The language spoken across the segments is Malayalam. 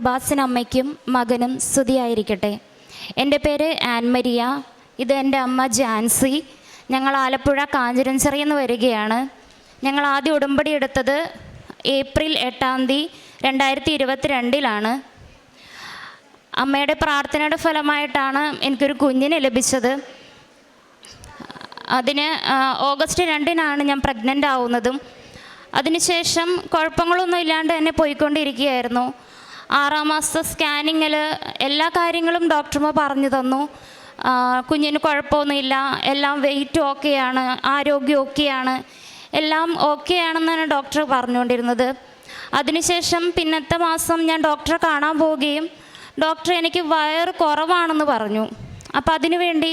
കൃപാസന അമ്മയ്ക്കും മകനും സ്തുതിയായിരിക്കട്ടെ. എന്റെ പേര് ആൻമരിയ. ഇത് എന്റെ അമ്മ ജാൻസി. ഞങ്ങൾ ആലപ്പുഴ കാഞ്ഞിരഞ്ചിറയിൽ നിന്ന് വരികയാണ്. ഞങ്ങൾ ആദ്യം ഉടമ്പടി എടുത്തത് ഏപ്രിൽ എട്ടാം തീയതി രണ്ടായിരത്തി ഇരുപത്തിരണ്ടിലാണ് അമ്മയുടെ പ്രാർത്ഥനയുടെ ഫലമായിട്ടാണ് എനിക്കൊരു കുഞ്ഞിനെ ലഭിച്ചത്. അതിന് ഓഗസ്റ്റ് രണ്ടിനാണ് ഞാൻ പ്രഗ്നന്റ് ആവുന്നതും. അതിനുശേഷം കുഴപ്പങ്ങളൊന്നും ഇല്ലാണ്ട് തന്നെ പോയിക്കൊണ്ടിരിക്കുകയായിരുന്നു. ആറാം മാസത്തെ സ്കാനിങ്ങിൽ എല്ലാ കാര്യങ്ങളും ഡോക്ടർമാർ പറഞ്ഞു തന്നു. കുഞ്ഞിന് കുഴപ്പമൊന്നുമില്ല. എല്ലാം വെയിറ്റ് ഓക്കെയാണ് ആരോഗ്യം ഓക്കെയാണ്. എല്ലാം ഓക്കെ ആണെന്നാണ് ഡോക്ടർ പറഞ്ഞുകൊണ്ടിരുന്നത്. അതിനുശേഷം പിന്നത്തെ മാസം ഞാൻ ഡോക്ടറെ കാണാൻ പോവുകയും ഡോക്ടർ എനിക്ക് വയർ കുറവാണെന്ന് പറഞ്ഞു. അപ്പോൾ അതിനു വേണ്ടി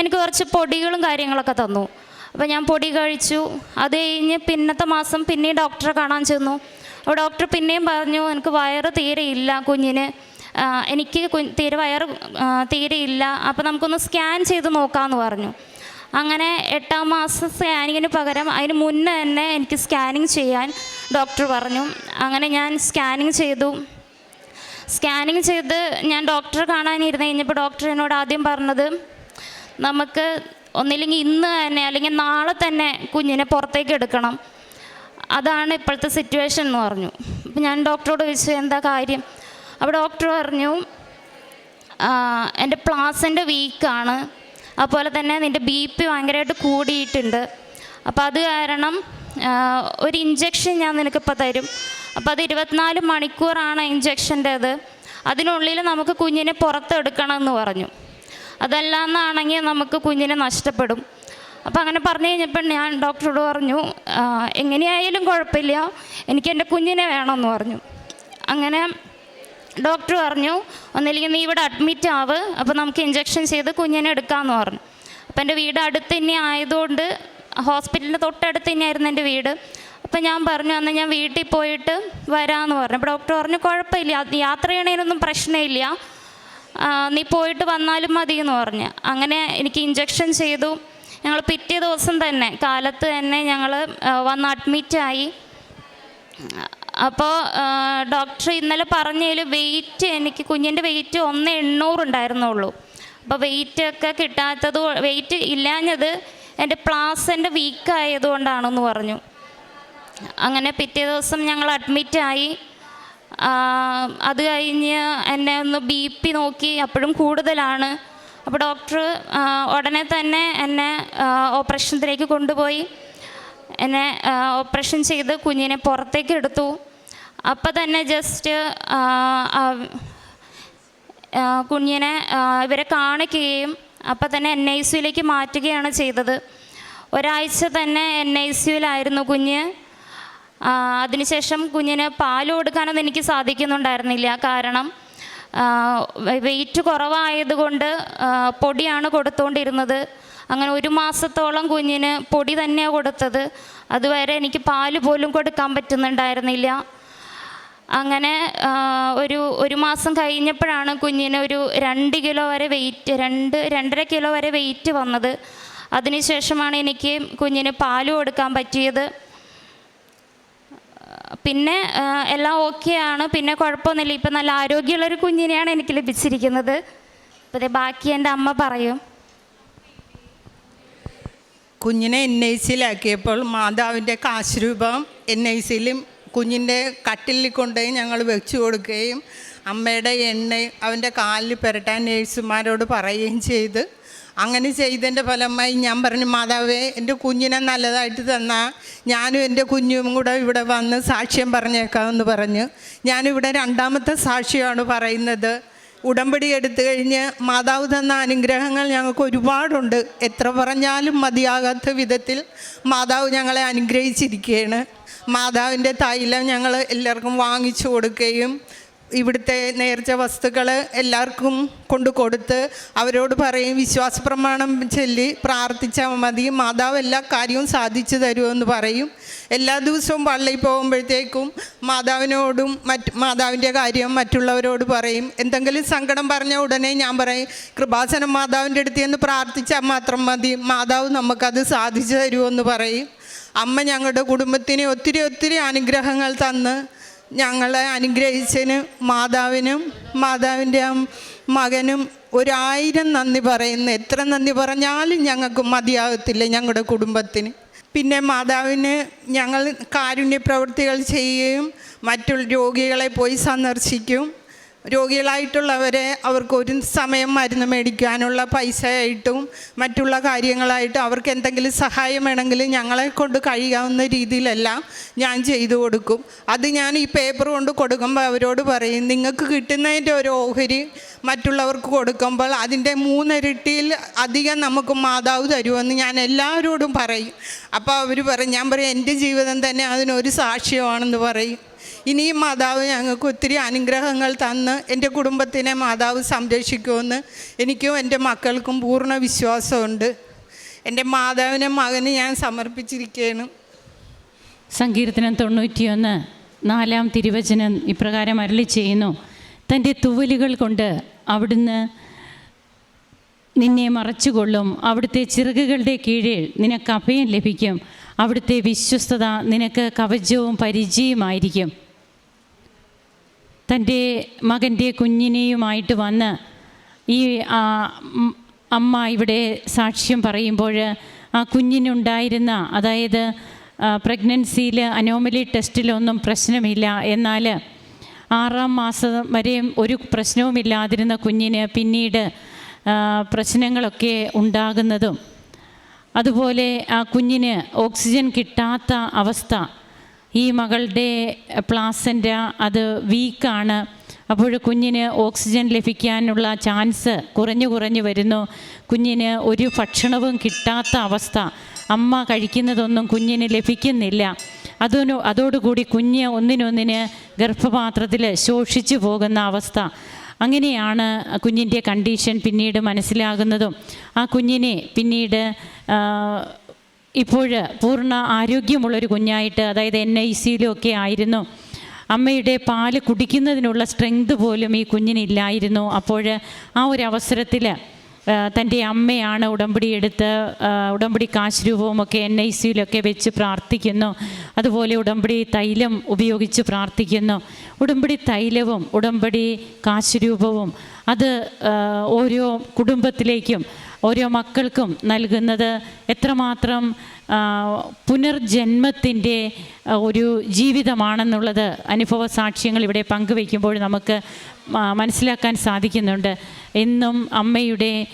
എനിക്ക് കുറച്ച് പൊടികളും കാര്യങ്ങളൊക്കെ തന്നു. അപ്പോൾ ഞാൻ പൊടി കഴിച്ചു. അത് കഴിഞ്ഞ് പിന്നത്തെ മാസം പിന്നെയും ഡോക്ടറെ കാണാൻ ചെന്നു. അപ്പോൾ ഡോക്ടർ പിന്നെയും പറഞ്ഞു എനിക്ക് വയറ് തീരെ ഇല്ല കുഞ്ഞിന്. എനിക്ക് തീരെ വയറ് തീരെയില്ല അപ്പോൾ നമുക്കൊന്ന് സ്കാൻ ചെയ്ത് നോക്കാമെന്ന് പറഞ്ഞു. അങ്ങനെ എട്ടാം മാസം സ്കാനിങ്ങിന് പകരം അതിന് മുന്നേ തന്നെ എനിക്ക് സ്കാനിങ് ചെയ്യാൻ ഡോക്ടർ പറഞ്ഞു. അങ്ങനെ ഞാൻ സ്കാനിങ് ചെയ്തു. സ്കാനിങ് ചെയ്ത് ഞാൻ ഡോക്ടറെ കാണാനിരുന്ന് കഴിഞ്ഞപ്പോൾ ഡോക്ടർ എന്നോട് ആദ്യം പറഞ്ഞത് നമുക്ക് ഒന്നില്ലെങ്കിൽ ഇന്ന് തന്നെ അല്ലെങ്കിൽ നാളെ തന്നെ കുഞ്ഞിനെ പുറത്തേക്ക് എടുക്കണം. അതാണ് ഇപ്പോഴത്തെ സിറ്റുവേഷൻ എന്ന് പറഞ്ഞു. അപ്പം ഞാൻ ഡോക്ടറോട് ചോദിച്ചു എന്താ കാര്യം? അപ്പോൾ ഡോക്ടർ പറഞ്ഞു "ആ, എന്റെ പ്ലാസിന്റെ വീക്കാണ് അതുപോലെ തന്നെ നിന്റെ ബി പി ഭയങ്കരമായിട്ട് കൂടിയിട്ടുണ്ട്. അപ്പോൾ അത് കാരണം ഒരു ഇഞ്ചക്ഷൻ ഞാൻ നിനക്കിപ്പോൾ തരും. അപ്പോൾ അത് ഇരുപത്തിനാല് മണിക്കൂറാണ് ഇഞ്ചക്ഷന്റേത് അതിനുള്ളിൽ നമുക്ക് കുഞ്ഞിനെ പുറത്തെടുക്കണം എന്ന് പറഞ്ഞു. അതല്ലാന്നാണെങ്കിൽ നമുക്ക് കുഞ്ഞിനെ നഷ്ടപ്പെടും. അപ്പോൾ അങ്ങനെ പറഞ്ഞു കഴിഞ്ഞപ്പോൾ ഞാൻ ഡോക്ടറോട് പറഞ്ഞു "ആ, എങ്ങനെയായാലും കുഴപ്പമില്ല. എനിക്ക് എന്റെ കുഞ്ഞിനെ വേണമെന്ന് പറഞ്ഞു. അങ്ങനെ ഡോക്ടർ പറഞ്ഞു ഒന്നില്ലെങ്കിൽ നീ ഇവിടെ അഡ്മിറ്റ് ആവ്. അപ്പോൾ നമുക്ക് ഇഞ്ചക്ഷൻ ചെയ്ത് കുഞ്ഞിനെ എടുക്കാമെന്ന് പറഞ്ഞു. അപ്പോൾ എന്റെ വീട് അടുത്ത് തന്നെ ആയതുകൊണ്ട് ഹോസ്പിറ്റലിന്റെ തൊട്ടടുത്ത് തന്നെയായിരുന്നു എന്റെ വീട്. അപ്പോൾ ഞാൻ പറഞ്ഞു അന്ന് ഞാൻ വീട്ടിൽ പോയിട്ട് വരാമെന്ന് പറഞ്ഞു. അപ്പോൾ ഡോക്ടർ പറഞ്ഞു കുഴപ്പമില്ല. യാത്ര ചെയ്യണതിനൊന്നും പ്രശ്നമില്ല. നീ പോയിട്ട് വന്നാലും മതി എന്ന് പറഞ്ഞു. അങ്ങനെ എനിക്ക് ഇഞ്ചക്ഷൻ ചെയ്തു. ഞങ്ങൾ പിറ്റേ ദിവസം തന്നെ കാലത്ത് തന്നെ ഞങ്ങൾ വന്ന് അഡ്മിറ്റായി അപ്പോൾ ഡോക്ടർ ഇന്നലെ പറഞ്ഞതിൽ വെയിറ്റ് എനിക്ക് കുഞ്ഞിന്റെ വെയിറ്റ് ഒന്ന് എണ്ണൂറുണ്ടായിരുന്നുള്ളൂ അപ്പോൾ വെയിറ്റ് ഒക്കെ കിട്ടാത്തത് വെയിറ്റ് ഇല്ലാഞ്ഞത് എന്റെ പ്ലാസന്റെ വീക്ക് ആയതുകൊണ്ടാണെന്ന് പറഞ്ഞു. അങ്ങനെ പിറ്റേ ദിവസം ഞങ്ങൾ അഡ്മിറ്റായി അത് കഴിഞ്ഞ് എന്നെ ഒന്ന് ബി പി നോക്കി അപ്പോഴും കൂടുതലാണ്. അപ്പോൾ ഡോക്ടർ ഉടനെ തന്നെ എന്നെ ഓപ്പറേഷനത്തിലേക്ക് കൊണ്ടുപോയി. എന്നെ ഓപ്പറേഷൻ ചെയ്ത് കുഞ്ഞിനെ പുറത്തേക്ക് എടുത്തു. അപ്പം തന്നെ ജസ്റ്റ് കുഞ്ഞിനെ ഇവരെ കാണിക്കുകയും അപ്പം തന്നെ എൻ ഐ സിയിലേക്ക് മാറ്റുകയാണ് ചെയ്തത്. ഒരാഴ്ച തന്നെ എൻ ഐ സിയിലായിരുന്നു കുഞ്ഞ്. അതിനുശേഷം കുഞ്ഞിന് പാൽ കൊടുക്കാനൊന്നും എനിക്ക് സാധിക്കുന്നുണ്ടായിരുന്നില്ല. കാരണം വെയിറ്റ് കുറവായതുകൊണ്ട് പൊടിയാണ് കൊടുത്തുകൊണ്ടിരുന്നത് അങ്ങനെ ഒരു മാസത്തോളം കുഞ്ഞിന് പൊടി തന്നെയാണ് കൊടുത്തത്. അതുവരെ എനിക്ക് പാൽ പോലും കൊടുക്കാൻ പറ്റുന്നുണ്ടായിരുന്നില്ല. അങ്ങനെ ഒരു ഒരു മാസം കഴിഞ്ഞപ്പോഴാണ് കുഞ്ഞിന് ഒരു രണ്ട് കിലോ വരെ വെയിറ്റ് രണ്ട് രണ്ടര കിലോ വരെ വെയിറ്റ് വന്നത്. അതിനുശേഷമാണ് എനിക്ക് കുഞ്ഞിന് പാൽ കൊടുക്കാൻ പറ്റിയത്. പിന്നെ എല്ലാം ആണ്. പിന്നെ കുഴപ്പമൊന്നുമില്ല. ഇപ്പം നല്ല ആരോഗ്യമുള്ളൊരു കുഞ്ഞിനെയാണ് എനിക്ക് ലഭിച്ചിരിക്കുന്നത്. അപ്പോൾ ദേ ബാക്കി എന്റെ അമ്മ പറയും. കുഞ്ഞിനെ എൻ ഐ സിയിലാക്കിയപ്പോൾ മാതാവിന്റെ കാശ് രൂപം എൻ ഐ സിയിലും കുഞ്ഞിന്റെ കട്ടിലിൽ കൊണ്ടുപോയി ഞങ്ങൾ വെച്ചു കൊടുക്കുകയും അമ്മയുടെ എണ്ണ അവന്റെ കാലിൽ പുരട്ടാൻ നേഴ്സുമാരോട് പറയുകയും ചെയ്ത് അങ്ങനെ ചെയ്തതിന്റെ ഫലമായി ഞാൻ പറഞ്ഞു മാതാവേ എന്റെ കുഞ്ഞിനെ നല്ലതായിട്ട് തന്നാൽ ഞാനും എന്റെ കുഞ്ഞും കൂടെ ഇവിടെ വന്ന് സാക്ഷ്യം പറഞ്ഞേക്കാമെന്ന് പറഞ്ഞു ഞാനിവിടെ രണ്ടാമത്തെ സാക്ഷ്യമാണ് പറയുന്നത്. ഉടമ്പടി എടുത്തു കഴിഞ്ഞ് മാതാവ് തന്ന അനുഗ്രഹങ്ങൾ ഞങ്ങൾക്ക് ഒരുപാടുണ്ട്. എത്ര പറഞ്ഞാലും മതിയാകാത്ത വിധത്തിൽ മാതാവ് ഞങ്ങളെ അനുഗ്രഹിച്ചിരിക്കുകയാണ്. മാതാവിന്റെ തൈലം ഞങ്ങൾ എല്ലാവർക്കും വാങ്ങിച്ചു കൊടുക്കുകയും ഇവിടുത്തെ നേർച്ച വസ്തുക്കൾ എല്ലാവർക്കും കൊണ്ടു കൊടുത്ത് അവരോട് പറയും വിശ്വാസ പ്രമാണം ചൊല്ലി പ്രാർത്ഥിച്ചാൽ മതി മാതാവ് എല്ലാ കാര്യവും സാധിച്ചു തരുമെന്ന് പറയും. എല്ലാ ദിവസവും പള്ളിയിൽ പോകുമ്പോഴത്തേക്കും മാതാവിനോടും മറ്റ് മാതാവിന്റെ കാര്യം മറ്റുള്ളവരോട് പറയും. എന്തെങ്കിലും സങ്കടം പറഞ്ഞ ഉടനെ ഞാൻ പറയും കൃപാസനം മാതാവിന്റെ അടുത്ത് നിന്ന് പ്രാർത്ഥിച്ചാൽ മാത്രം മതി മാതാവ് നമുക്കത് സാധിച്ചു തരുമെന്ന് പറയും. അമ്മ ഞങ്ങളുടെ കുടുംബത്തിന് ഒത്തിരി ഒത്തിരി അനുഗ്രഹങ്ങൾ തന്ന് ഞങ്ങളെ അനുഗ്രഹിച്ചതിന് മാതാവിനും മാതാവിന്റെ മകനും ഒരായിരം നന്ദി പറയുന്നു. എത്ര നന്ദി പറഞ്ഞാലും ഞങ്ങൾക്ക് മതിയാകത്തില്ല ഞങ്ങളുടെ കുടുംബത്തിന്. പിന്നെ മാതാവിന് ഞങ്ങൾ കാരുണ്യ പ്രവൃത്തികൾ ചെയ്യുകയും മറ്റുള്ള രോഗികളെ പോയി സന്ദർശിക്കും. രോഗികളായിട്ടുള്ളവരെ അവർക്ക് ഒരു സമയം മരുന്ന് മേടിക്കാനുള്ള പൈസ ആയിട്ടും മറ്റുള്ള കാര്യങ്ങളായിട്ടും അവർക്ക് എന്തെങ്കിലും സഹായം വേണമെങ്കിൽ ഞങ്ങളെ കൊണ്ട് കഴിയാവുന്ന രീതിയിലെല്ലാം ഞാൻ ചെയ്തു കൊടുക്കും. അത് ഞാൻ ഈ പേപ്പർ കൊണ്ട് കൊടുക്കുമ്പോൾ അവരോട് പറയും നിങ്ങൾക്ക് കിട്ടുന്നതിന്റെ ഒരു ഓഹരി മറ്റുള്ളവർക്ക് കൊടുക്കുമ്പോൾ അതിന്റെ മൂന്നിരട്ടിയിൽ അധികം നമുക്ക് മാതാവ് തരുമെന്ന് ഞാൻ എല്ലാവരോടും പറയും. അപ്പോൾ അവർ പറയും ഞാൻ പറയും എന്റെ ജീവിതം തന്നെ അതിനൊരു സാക്ഷ്യമാണെന്ന് പറയും. ഇനിയും മാതാവ് ഞങ്ങൾക്ക് ഒത്തിരി അനുഗ്രഹങ്ങൾ തന്ന് എന്റെ കുടുംബത്തിനെ മാതാവ് സംരക്ഷിക്കുമെന്ന് എനിക്കും എന്റെ മക്കൾക്കും പൂർണ വിശ്വാസമുണ്ട്. എന്റെ മാതാവിനെ മകന് ഞാൻ സമർപ്പിച്ചിരിക്കുകയാണ്. സങ്കീർത്തനം തൊണ്ണൂറ്റിയൊന്ന് നാലാം തിരുവചനം ഇപ്രകാരം അരളി ചെയ്യുന്നു. തന്റെ തുവലുകൾ കൊണ്ട് അവിടുന്ന് നിന്നെ മറച്ചുകൊള്ളും. അവിടുത്തെ ചിറകുകളുടെ കീഴിൽ നിനക്ക് അഭയം ലഭിക്കും. അവിടുത്തെ വിശ്വസ്തത നിനക്ക് കവചവും പരിചയമായിരിക്കും തന്റെ മകന്റെ കുഞ്ഞിനെയുമായിട്ട് വന്ന് ഈ അമ്മ ഇവിടെ സാക്ഷ്യം പറയുമ്പോൾ ആ കുഞ്ഞിനുണ്ടായിരുന്ന അതായത് പ്രഗ്നൻസിയിൽ അനോമലി ടെസ്റ്റിലൊന്നും പ്രശ്നമില്ല. എന്നാൽ ആറാം മാസം വരെയും ഒരു പ്രശ്നവുമില്ലാതിരുന്ന കുഞ്ഞിന് പിന്നീട് പ്രശ്നങ്ങളൊക്കെ ഉണ്ടാകുന്നതും അതുപോലെ ആ കുഞ്ഞിന് ഓക്സിജൻ കിട്ടാത്ത അവസ്ഥ. ഈ മകളുടെ പ്ലാസന്റ അത് വീക്കാണ്. അപ്പോൾ കുഞ്ഞിന് ഓക്സിജൻ ലഭിക്കാനുള്ള ചാൻസ് കുറഞ്ഞു കുറഞ്ഞു വരുന്നു. കുഞ്ഞിന് ഒരു ഭക്ഷണവും കിട്ടാത്ത അവസ്ഥ. അമ്മ കഴിക്കുന്നതൊന്നും കുഞ്ഞിന് ലഭിക്കുന്നില്ല. അതിനു അതോടുകൂടി കുഞ്ഞ് ഒന്നിനൊന്നിന് ഗർഭപാത്രത്തിൽ ശോഷിച്ചു പോകുന്ന അവസ്ഥ. അങ്ങനെയാണ് കുഞ്ഞിന്റെ കണ്ടീഷൻ പിന്നീട് മനസ്സിലാകുന്നതും. ആ കുഞ്ഞിനെ പിന്നീട് ഇപ്പോൾ പൂർണ ആരോഗ്യമുള്ളൊരു കുഞ്ഞായിട്ട് അതായത് എൻ ഐ സിയിലൊക്കെ ആയിരുന്നു. അമ്മയുടെ പാൽ കുടിക്കുന്നതിനുള്ള സ്ട്രെങ്ത് പോലും ഈ കുഞ്ഞിനില്ലായിരുന്നു. അപ്പോൾ ആ ഒരു അവസരത്തിൽ തന്റെ അമ്മയാണ് ഉടമ്പടി എടുത്ത് ഉടമ്പടി കാശ് രൂപവുമൊക്കെ എൻ ഐ സിയിലൊക്കെ വെച്ച് പ്രാർത്ഥിക്കുന്നു. അതുപോലെ ഉടമ്പടി തൈലം ഉപയോഗിച്ച് പ്രാർത്ഥിക്കുന്നു. ഉടമ്പടി തൈലവും ഉടമ്പടി കാശ് രൂപവും അത് ഓരോ കുടുംബത്തിലേക്കും ഓരോ മക്കൾക്കും നൽകുന്നത് എത്രമാത്രം പുനർജന്മത്തിന്റെ ഒരു ജീവിതമാണെന്നുള്ളത് അനുഭവ സാക്ഷ്യങ്ങൾ ഇവിടെ പങ്കുവയ്ക്കുമ്പോൾ നമുക്ക് മനസ്സിലാക്കാൻ സാധിക്കുന്നുണ്ട്. എന്നും അമ്മയുടെ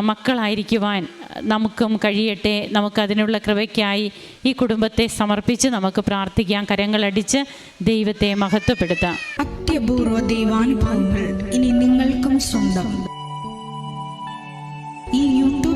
മക്കളായിരിക്കുവാൻ നമുക്കും കഴിയട്ടെ. നമുക്കതിനുള്ള കൃപയ്ക്കായി ഈ കുടുംബത്തെ സമർപ്പിച്ച് നമുക്ക് പ്രാർത്ഥിക്കാം. കരങ്ങളടിച്ച് ദൈവത്തെ മഹത്വപ്പെടുത്താം. അത്യപൂർവ ദൈവാനുഭവങ്ങൾ ഇനി നിങ്ങൾക്കും സ്വന്തം.